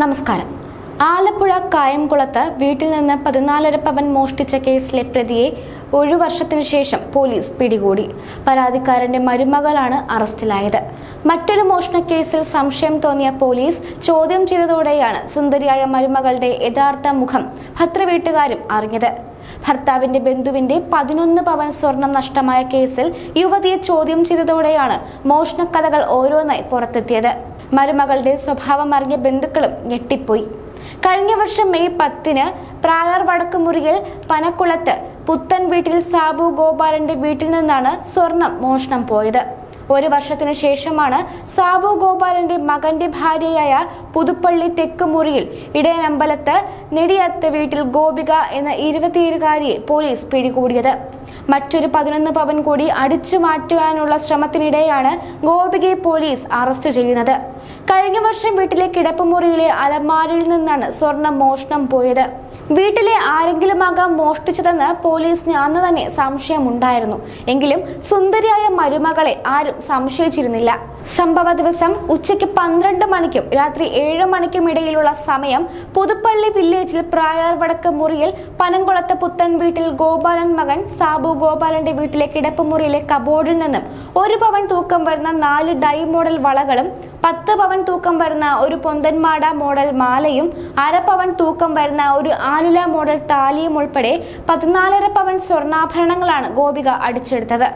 നമസ്കാരം. ആലപ്പുഴ കായംകുളത്ത് വീട്ടിൽ നിന്ന് പതിനാലര പവൻ മോഷ്ടിച്ച കേസിലെ പ്രതിയെ ഒരു വർഷത്തിന് ശേഷം പോലീസ് പിടികൂടി. പരാതിക്കാരന്റെ മരുമകളാണ് അറസ്റ്റിലായത്. മറ്റൊരു മോഷണ കേസിൽ സംശയം തോന്നിയ പോലീസ് ചോദ്യം ചെയ്തതോടെയാണ് സുന്ദരിയായ മരുമകളുടെ യഥാർത്ഥ മുഖം ഭദ്രവീട്ടുകാരും അറിഞ്ഞത്. ഭർത്താവിന്റെ ബന്ധുവിന്റെ പതിനൊന്ന് പവൻ സ്വർണം നഷ്ടമായ കേസിൽ യുവതിയെ ചോദ്യം ചെയ്തതോടെയാണ് മോഷണക്കഥകൾ ഓരോന്നായി പുറത്തെത്തിയത്. മരുമകളുടെ സ്വഭാവം അറിഞ്ഞ ബന്ധുക്കളും ഞെട്ടിപ്പോയി. കഴിഞ്ഞ വർഷം മെയ് പത്തിന് പ്രായർ വടക്കുമുറിയിൽ പനക്കുളത്ത് പുത്തൻ വീട്ടിൽ സാബു ഗോപാലന്റെ വീട്ടിൽ നിന്നാണ് സ്വർണം മോഷണം പോയത്. ഒരു വർഷത്തിന് ശേഷമാണ് സാബു ഗോപാലന്റെ മകന്റെ ഭാര്യയായ പുതുപ്പള്ളി തെക്കുമുറിയിൽ ഇടയനമ്പലത്ത് നെടിയത്ത് വീട്ടിൽ ഗോപിക എന്ന ഇരുപത്തിയേഴുകാരിയെ പോലീസ് പിടികൂടിയത്. മറ്റൊരു പതിനൊന്ന് പവൻ കൂടി അടിച്ചു മാറ്റുവാനുള്ള ശ്രമത്തിനിടെയാണ് ഗോപികയെ പോലീസ് അറസ്റ്റ് ചെയ്യുന്നത്. കഴിഞ്ഞ വർഷം വീട്ടിലെ കിടപ്പുമുറിയിലെ അലമാരയിൽ നിന്നാണ് സ്വർണം മോഷണം പോയത്. വീട്ടിലെ ആരെങ്കിലും ആകാം മോഷ്ടിച്ചതെന്ന് പോലീസിന് അന്ന് തന്നെ സംശയമുണ്ടായിരുന്നു. എങ്കിലും സുന്ദരിയായ മരുമകളെ ആരും സംശയിച്ചിരുന്നില്ല. സംഭവ ദിവസം ഉച്ചയ്ക്ക് പന്ത്രണ്ട് മണിക്കും രാത്രി ഏഴ് മണിക്കും ഇടയിലുള്ള സമയം പുതുപ്പള്ളി വില്ലേജിൽ പ്രായാർ വടക്ക് മുറിയിൽ പനംകുളത്ത് പുത്തൻ വീട്ടിൽ ഗോപാലൻ മകൻ സാബു ഗോപാലന്റെ വീട്ടിലെ കിടപ്പുമുറിയിലെ കബോർഡിൽ നിന്നും ഒരു പവൻ തൂക്കം വരുന്ന നാല് ഡൈ മോഡൽ വളകളും പത്ത് പവൻ തൂക്കം വരുന്ന ഒരു പൊന്തന്മാട മോഡൽ മാലയും അര പവൻ തൂക്കം വരുന്ന ഒരു ആലുല മോഡൽ താലിയും ഉൾപ്പെടെ പതിനാലര പവൻ സ്വർണാഭരണങ്ങളാണ് ഗോപിക അടിച്ചെടുത്തത്.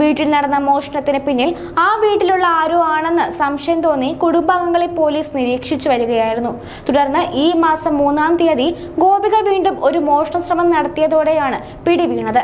വീട്ടിൽ നടന്ന മോഷണത്തിന് പിന്നിൽ ആ വീട്ടിലുള്ള ആരോ ആണെന്ന് സംശയം തോന്നി കുടുംബാംഗങ്ങളെ പോലീസ് നിരീക്ഷിച്ചു വരികയായിരുന്നു. തുടർന്ന് ഈ മാസം മൂന്നാം തീയതി ഗോപിക വീണ്ടും ഒരു മോഷണ ശ്രമം നടത്തിയതോടെയാണ് പിടി വീണത്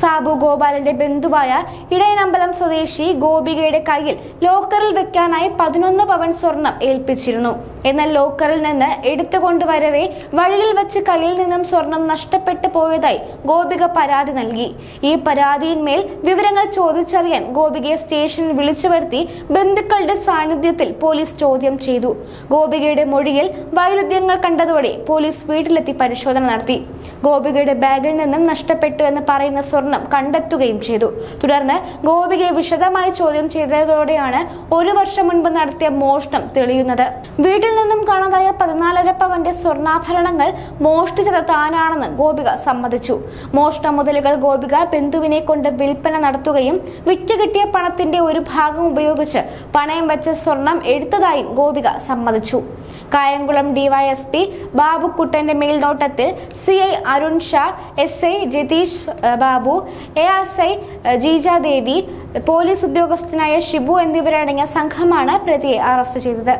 സാബു ഗോപാലന്റെ ബന്ധുവായ ഇടയനമ്പലം സ്വദേശി ഗോപികയുടെ കയ്യിൽ ലോക്കറിൽ വെക്കാനായി പതിനൊന്ന് പവൻ സ്വർണം ഏൽപ്പിച്ചിരുന്നു. എന്നാൽ ലോക്കറിൽ നിന്ന് എടുത്തുകൊണ്ടുവരവേ വഴിയിൽ വെച്ച് കയ്യിൽ നിന്നും സ്വർണം നഷ്ടപ്പെട്ടു പോയതായി ഗോപിക പരാതി നൽകി. ഈ പരാതിയിന്മേൽ വിവരങ്ങൾ ചോദിച്ചറിയാൻ ഗോപികയെ സ്റ്റേഷനിൽ വിളിച്ചു വരുത്തി ബന്ധുക്കളുടെ സാന്നിധ്യത്തിൽ പോലീസ് ചോദ്യം ചെയ്തു. ഗോപികയുടെ മൊഴിയിൽ വൈരുദ്ധ്യങ്ങൾ കണ്ടതോടെ പോലീസ് വീട്ടിലെത്തി പരിശോധന നടത്തി. ഗോപികയുടെ ബാഗിൽ നിന്നും നഷ്ടപ്പെട്ടു എന്ന് പറയുന്ന സ്വർണം കണ്ടെത്തുകയും ചെയ്തു. തുടർന്ന് ഗോപികയെ വിശദമായി ചോദ്യം ചെയ്തതോടെയാണ് ഒരു വർഷം മുൻപ് നടത്തിയ മോഷണം തെളിയുന്നത്. വീട്ടിൽ നിന്നും കാണാതായ പതിനാലര പവന്റെ സ്വർണാഭരണങ്ങൾ മോഷ്ടിച്ചത് താനാണെന്ന് ഗോപിക സമ്മതിച്ചു. മോഷണ മുതലുകൾ ഗോപിക ബന്ധുവിനെ കൊണ്ട് വിൽപ്പന നടത്തുകയും വിറ്റ് കിട്ടിയ പണത്തിന്റെ ഒരു ഭാഗം ഉപയോഗിച്ച് പണയം വെച്ച സ്വർണം എടുത്തതായും ഗോപിക സമ്മതിച്ചു. കായംകുളം ഡിവൈഎസ്പി ബാബുക്കുട്ടന്റെ മേൽനോട്ടത്തിൽ C I Arun Shah S I Ratheesh Babu A S I Jeeja Devi police ഉദ്യോഗസ്ഥനായ ഷിബു എന്നിവരടങ്ങിയ സംഘമാണ് പ്രതിയെ അറസ്റ്റ് ചെയ്തത്.